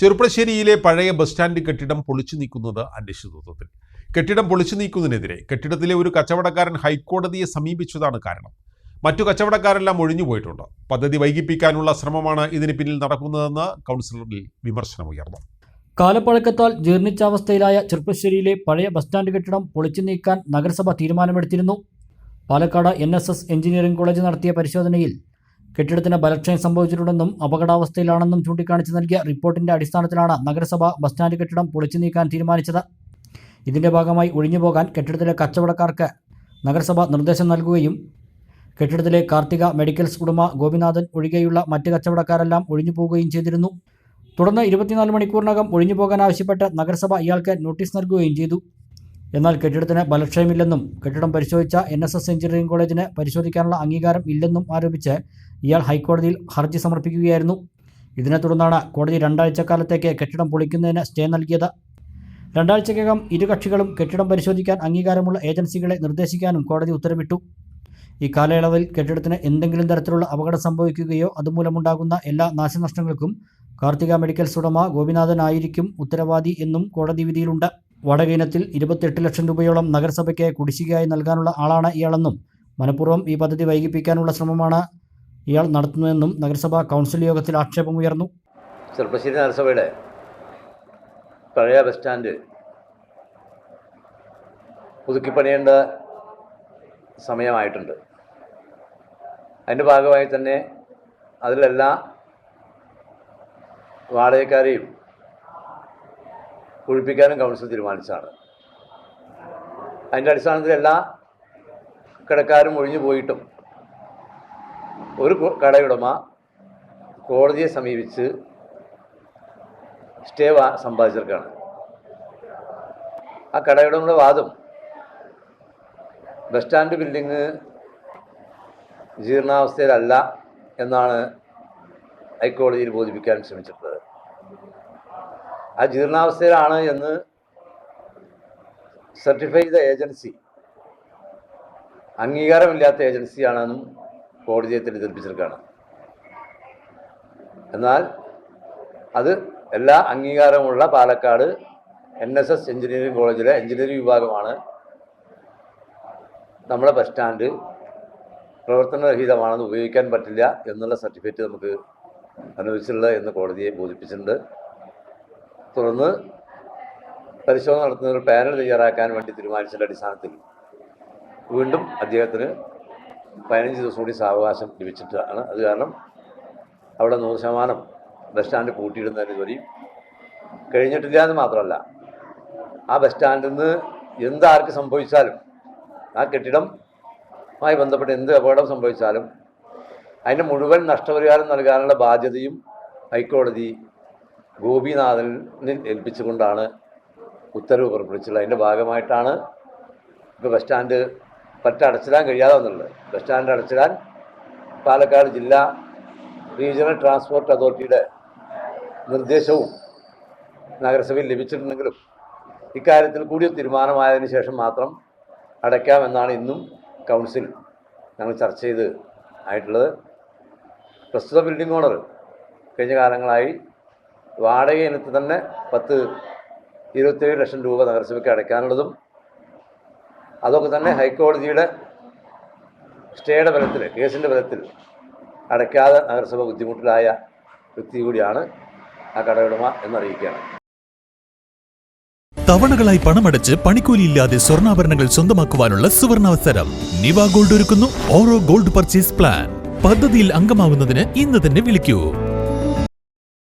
ചെറുപ്പശ്ശേരിയിലെ പഴയ bus stand കെട്ടിടം പൊളിച്ചു നീക്കുന്നത് അനിശ്ചിതത്വത്തിൽ കെട്ടിടം പൊളിച്ചു നീക്കുന്നതിനെതിരെ കെട്ടിടത്തിലെ ഒരു കച്ചവടക്കാരൻ ഹൈക്കോടതിയെ സമീപിച്ചതാണ് കാരണം. മറ്റു കച്ചവടക്കാരെല്ലാം ഒഴിഞ്ഞു പോയിട്ടുണ്ട്. പദ്ധതി വൈകിപ്പിക്കാനുള്ള ശ്രമമാണ് ഇതിന് പിന്നിൽ നടക്കുന്നതെന്ന് കൗൺസിലറിൽ വിമർശനമുയർന്നു കാലപ്പഴക്കത്താൽ ജീർണിച്ചാവസ്ഥയിലായ ചെറുപ്പശ്ശേരിയിലെ പഴയ ബസ് സ്റ്റാൻഡ് കെട്ടിടം പൊളിച്ചു നീക്കാൻ നഗരസഭ തീരുമാനമെടുത്തിരുന്നു. Palakkad N S S engineering college നടത്തിയ പരിശോധനയിൽ കെട്ടിടത്തിന് ബലക്ഷയം സംഭവിച്ചിട്ടുണ്ടെന്നും അപകടാവസ്ഥയിലാണെന്നും ചൂണ്ടിക്കാണിച്ച് നൽകിയ റിപ്പോർട്ടിന്റെ അടിസ്ഥാനത്തിലാണ് നഗരസഭ ബസ് സ്റ്റാൻഡ് കെട്ടിടം പൊളിച്ചു നീക്കാൻ തീരുമാനിച്ചത്. ഇതിന്റെ ഭാഗമായി ഒഴിഞ്ഞു പോകാൻ കെട്ടിടത്തിലെ കച്ചവടക്കാർക്ക് നഗരസഭ നിർദ്ദേശം നൽകുകയും കെട്ടിടത്തിലെ കാർത്തിക മെഡിക്കൽസ് കുടുംബ ഗോപിനാഥൻ ഒഴികെയുള്ള മറ്റ് കച്ചവടക്കാരെല്ലാം ഒഴിഞ്ഞു പോവുകയും ചെയ്തിരുന്നു. തുടർന്ന് ഇരുപത്തിനാല് മണിക്കൂറിനകം ഒഴിഞ്ഞു പോകാൻ ആവശ്യപ്പെട്ട് നഗരസഭ ഇയാൾക്ക് നോട്ടീസ് നൽകുകയും ചെയ്തു. എന്നാൽ കെട്ടിടത്തിന് ബലക്ഷയമില്ലെന്നും കെട്ടിടം പരിശോധിച്ച എൻ എസ് എസ് എഞ്ചിനീയറിംഗ് കോളേജിന് പരിശോധിക്കാനുള്ള അംഗീകാരം ഇല്ലെന്നും ആരോപിച്ച് ഇയാൾ ഹൈക്കോടതിയിൽ ഹർജി സമർപ്പിക്കുകയായിരുന്നു. ഇതിനെ തുടർന്നാണ് കോടതി രണ്ടാഴ്ച കാലത്തേക്ക് കെട്ടിടം പൊളിക്കുന്നതിന് സ്റ്റേ നൽകിയത്. രണ്ടാഴ്ചക്കകം ഇരു കക്ഷികളും കെട്ടിടം പരിശോധിക്കാൻ അംഗീകാരമുള്ള ഏജൻസികളെ നിർദ്ദേശിക്കാനും കോടതി ഉത്തരവിട്ടു. ഈ കാലയളവിൽ കെട്ടിടത്തിന് എന്തെങ്കിലും തരത്തിലുള്ള അപകടം സംഭവിക്കുകയോ അതുമൂലമുണ്ടാകുന്ന എല്ലാ നാശനഷ്ടങ്ങൾക്കും കാർത്തിക മെഡിക്കൽസ് ഉടമ ഗോപിനാഥനായിരിക്കും ഉത്തരവാദി എന്നും കോടതി വിധിയിലുണ്ട്. വാടക ഇനത്തിൽ ഇരുപത്തിയെട്ട് ലക്ഷം രൂപയോളം നഗരസഭയ്ക്ക് കുടിശ്ശികയായി നൽകാനുള്ള ആളാണ് ഇയാളെന്നും മനഃപൂർവം ഈ പദ്ധതി വൈകിപ്പിക്കാനുള്ള ശ്രമമാണ് ഇയാൾ നടത്തുന്നതെന്നും നഗരസഭാ കൗൺസിൽ യോഗത്തിൽ ആക്ഷേപമുയർന്നു ചെറുപ്പശ്ശേരി നഗരസഭയുടെ പഴയ ബസ് സ്റ്റാൻഡ് പുതുക്കിപ്പണിയേണ്ട സമയമായിട്ടുണ്ട്. അതിന്റെ ഭാഗമായി തന്നെ അതിലെല്ലാ വാടകക്കാരെയും ഒഴിപ്പിക്കാനും കൗൺസിൽ തീരുമാനിച്ചതാണ്. അതിന്റെ അടിസ്ഥാനത്തിൽ എല്ലാ കടക്കാരും ഒഴിഞ്ഞു പോയിട്ടും ഒരു കടയുടമ കോടതിയെ സമീപിച്ച് സ്റ്റേ സമ്പാദിച്ചിരിക്കുകയാണ് ആ കടയുടമയുടെ വാദം ബസ് സ്റ്റാൻഡ് ബിൽഡിങ് ജീർണാവസ്ഥയിലല്ല എന്നാണ് ഹൈക്കോടതിയിൽ ബോധിപ്പിക്കാൻ ശ്രമിച്ചിട്ടുള്ളത്. ആ ജീർണാവസ്ഥയിലാണ് എന്ന് സർട്ടിഫൈ ചെയ്ത ഏജൻസി അംഗീകാരമില്ലാത്ത ഏജൻസിയാണെന്നും കോടതിയെ തെറ്റിദ്ധരിപ്പിച്ചിരിക്കുകയാണ് എന്നാൽ അത് എല്ലാ അംഗീകാരമുള്ള Palakkad N S S engineering കോളേജിലെ എഞ്ചിനീയറിംഗ് വിഭാഗമാണ്. നമ്മുടെ ബസ് സ്റ്റാൻഡ് പ്രവർത്തനരഹിതമാണെന്ന് ഉപയോഗിക്കാൻ പറ്റില്ല എന്നുള്ള സർട്ടിഫിക്കറ്റ് നമുക്ക് അനുവദിച്ചിട്ടുള്ളത് എന്ന് കോടതിയെ ബോധിപ്പിച്ചിട്ടുണ്ട്. തുടർന്ന് പരിശോധന നടത്തുന്ന ഒരു പാനൽ തയ്യാറാക്കാൻ വേണ്ടി തീരുമാനിച്ചതിന്റെ അടിസ്ഥാനത്തിൽ വീണ്ടും അദ്ദേഹത്തിന് പതിനഞ്ച് ദിവസം കൂടി സാവകാശം ലഭിച്ചിട്ടാണ്. അത് കാരണം അവിടെ നൂറ് ശതമാനം ബസ് സ്റ്റാൻഡ് പൂട്ടിയിടുന്നതിന് ജോലി കഴിഞ്ഞിട്ടില്ല എന്ന് മാത്രമല്ല ആ ബസ് സ്റ്റാൻഡിൽ നിന്ന് എന്താർക്ക് സംഭവിച്ചാലും ആ കെട്ടിടമായി ബന്ധപ്പെട്ട് എന്ത് അപകടം സംഭവിച്ചാലും അതിന്റെ മുഴുവൻ നഷ്ടപരിഹാരം നൽകാനുള്ള ബാധ്യതയും ഹൈക്കോടതി ഗോപിനാഥനിൽ ഏൽപ്പിച്ചുകൊണ്ടാണ് ഉത്തരവ് പുറപ്പെടുവിച്ചുള്ളത് അതിന്റെ ഭാഗമായിട്ടാണ് ഇപ്പോൾ ബസ് സ്റ്റാൻഡ് പറ്റ അടച്ചിടാൻ കഴിയാതെ വന്നുള്ളത് ബസ് സ്റ്റാൻഡ് അടച്ചിടാൻ പാലക്കാട് ജില്ലാ റീജിയണൽ ട്രാൻസ്പോർട്ട് അതോറിറ്റിയുടെ നിർദ്ദേശവും നഗരസഭയിൽ ലഭിച്ചിട്ടുണ്ടെങ്കിലും ഇക്കാര്യത്തിൽ കൂടി തീരുമാനമായതിനു ശേഷം മാത്രം അടയ്ക്കാമെന്നാണ് ഇന്നും കൗൺസിൽ ഞങ്ങൾ ചർച്ച ചെയ്ത് ആയിട്ടുള്ളത്. പ്രസ്തുത ബിൽഡിംഗ് ഓണർ കഴിഞ്ഞ കാലങ്ങളായി വാടക ഇനത്തിൽ തന്നെ പത്ത് ഇരുപത്തേഴ് ലക്ഷം രൂപ നഗരസഭയ്ക്ക് അടയ്ക്കാനുള്ളതും അതൊക്കെ തന്നെ ഹൈക്കോടതിയുടെ സ്റ്റേയുടെ ബലത്തിൽ കേസിന്റെ ബലത്തിൽ അടയ്ക്കാതെ നഗരസഭ ബുദ്ധിമുട്ടിലായ വ്യക്തി കൂടിയാണ് ആ കടയുടമ എന്നറിയിക്കുകയാണ്. തവണകളായി പണമടച്ച് പണിക്കൂലി ഇല്ലാതെ സ്വർണാഭരണങ്ങൾ സ്വന്തമാക്കുവാനുള്ള സുവർണാവസരം. നിവ ഗോൾഡ് ഒരുക്കുന്നു. ഓരോ ഗോൾഡ് പർച്ചേസ് പ്ലാൻ. പദ്ധതിയിൽ അംഗമാവുന്നതിന് ഇന്ന് തന്നെ വിളിക്കൂ.